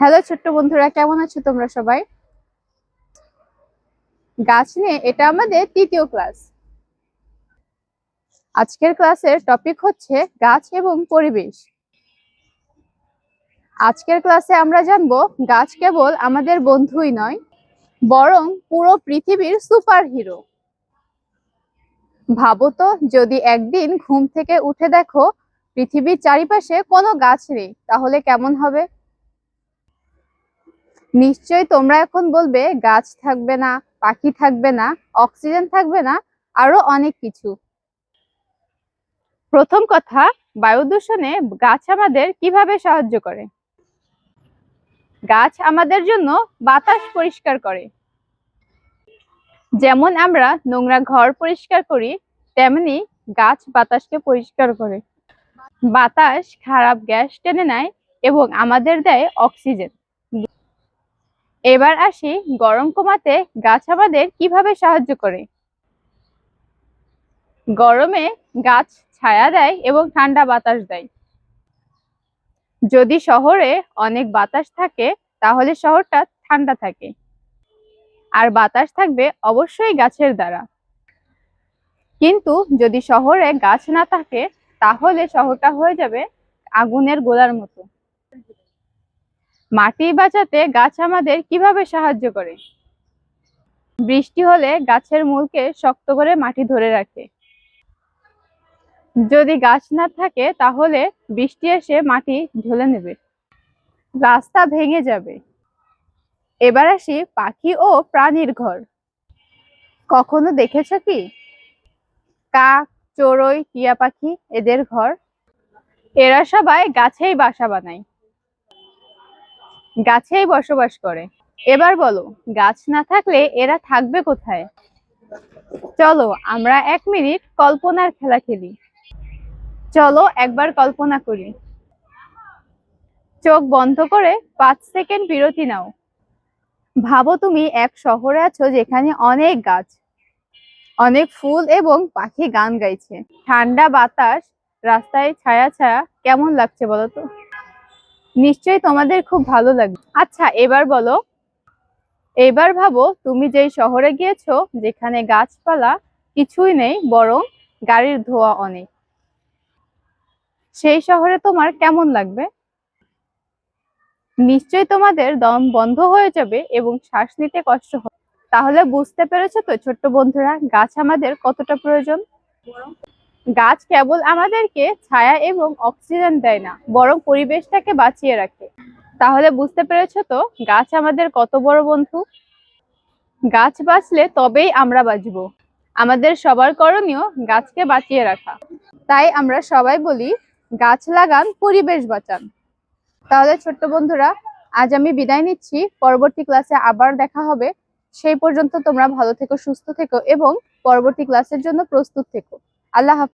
Hello ছোট্ট বন্ধুরা, কেমন আছো তোমরা সবাই? গাছ নিয়ে এটা আমাদের তৃতীয় ক্লাস আজকের ক্লাসের টপিক হচ্ছে গাছ এবং পরিবেশ। আজকের ক্লাসে আমরা জানব, গাছ কেবল আমাদের বন্ধুই নয়, বরং পুরো পৃথিবীর সুপার হিরো ভাবো তো, যদি একদিন ঘুম থেকে উঠে দেখো, পৃথিবীর চারিপাশে কোনো গাছ নেই, তাহলে কেমন হবে? নিশ্চয়ই তোমরা এখন বলবে, গাছ থাকবে না, পাখি থাকবে না, অক্সিজেন থাকবে না, আরও অনেক কিছু। প্রথম কথা বায়ু দূষণে গাছ আমাদের কীভাবে সাহায্য করে? গাছ আমাদের জন্য বাতাস পরিষ্কার করে। যেমন আমরা নোংরা ঘর পরিষ্কার করি, তেমনি গাছ বাতাসকে পরিষ্কার করে। বাতাস খারাপ গ্যাস টেনে নেয় এবং আমাদের দেয় অক্সিজেন। এবার আসি গরম কমাতে গাছ আমাদের কীভাবে সাহায্য করে? গরমে গাছ ছায়া দেয় এবং ঠান্ডা বাতাস দেয়। যদি শহরে অনেক বাতাস থাকে, তাহলে শহরটা ঠান্ডা থাকে। আর বাতাস থাকবে অবশ্যই গাছের দ্বারা। কিন্তু যদি শহরে গাছ না থাকে, তাহলে শহরটা হয়ে যাবে আগুনের গোলার মতো। মাটি বাঁচাতে গাছ আমাদের কীভাবে সাহায্য করে? বৃষ্টি হলে গাছের মূলকে শক্ত করে মাটি ধরে রাখে। যদি গাছ না থাকে, তাহলে বৃষ্টি এসে মাটি ঢেলে নেবে। রাস্তা ভেঙে যাবে। এবার আসি পাখি ও প্রাণীর ঘর। কখনো দেখেছ কি? কাক, চড়ুই, টিয়া পাখি এদের ঘর। এরা সবাই গাছেই বাসা বানায়। গাছেই বসবাস করে। এবার বলো, গাছ না থাকলে এরা থাকবে কোথায়? চলো, আমরা এক মিনিট কল্পনার খেলা খেলি। চলো, একবার কল্পনা করি। চোখ বন্ধ করে পাঁচ সেকেন্ড বিরতি নাও। ভাবো তুমি এক শহরে আছো যেখানে অনেক গাছ, অনেক ফুল এবং পাখি গান গাইছে। ঠান্ডা বাতাস, রাস্তায় ছায়া ছায়া, কেমন লাগছে বলো তো? নিশ্চয়ই তোমাদের খুব ভালো লাগবে। আচ্ছা এবার বলো। এবার ভাবো তুমি যেই শহরে গিয়েছো, যেখানে গাছপালা কিছুই নেই, বরং গাড়ির ধোঁয়া অনেক। সেই শহরে তোমার কেমন লাগবে? নিশ্চয়ই তোমাদের দম বন্ধ হয়ে যাবে এবং শ্বাস নিতে কষ্ট হবে। তাহলে বুঝতে পেরেছ তো ছোট্ট বন্ধুরা, গাছ আমাদের কতটা প্রয়োজন? গাছ কেবল আমাদেরকে ছায়া এবং অক্সিজেন দেয় না, বরং পরিবেশটাকে বাঁচিয়ে রাখে। তাহলে বুঝতে পেরেছ তো গাছ আমাদের কত বড় বন্ধু? গাছ বাঁচলে তবেই আমরা বাঁচবো। আমাদের সবার করণীয় গাছকে বাঁচিয়ে রাখা। তাই আমরা সবাই বলি, গাছ লাগান, পরিবেশ বাঁচান। তাহলে ছোট্ট বন্ধুরা, আজ আমি বিদায় নিচ্ছি। পরবর্তী ক্লাসে আবার দেখা হবে। সেই পর্যন্ত তোমরা ভালো থেকো, সুস্থ থেকো এবং পরবর্তী ক্লাসের জন্য প্রস্তুত থেকো। আল্লাহ হাফিজ।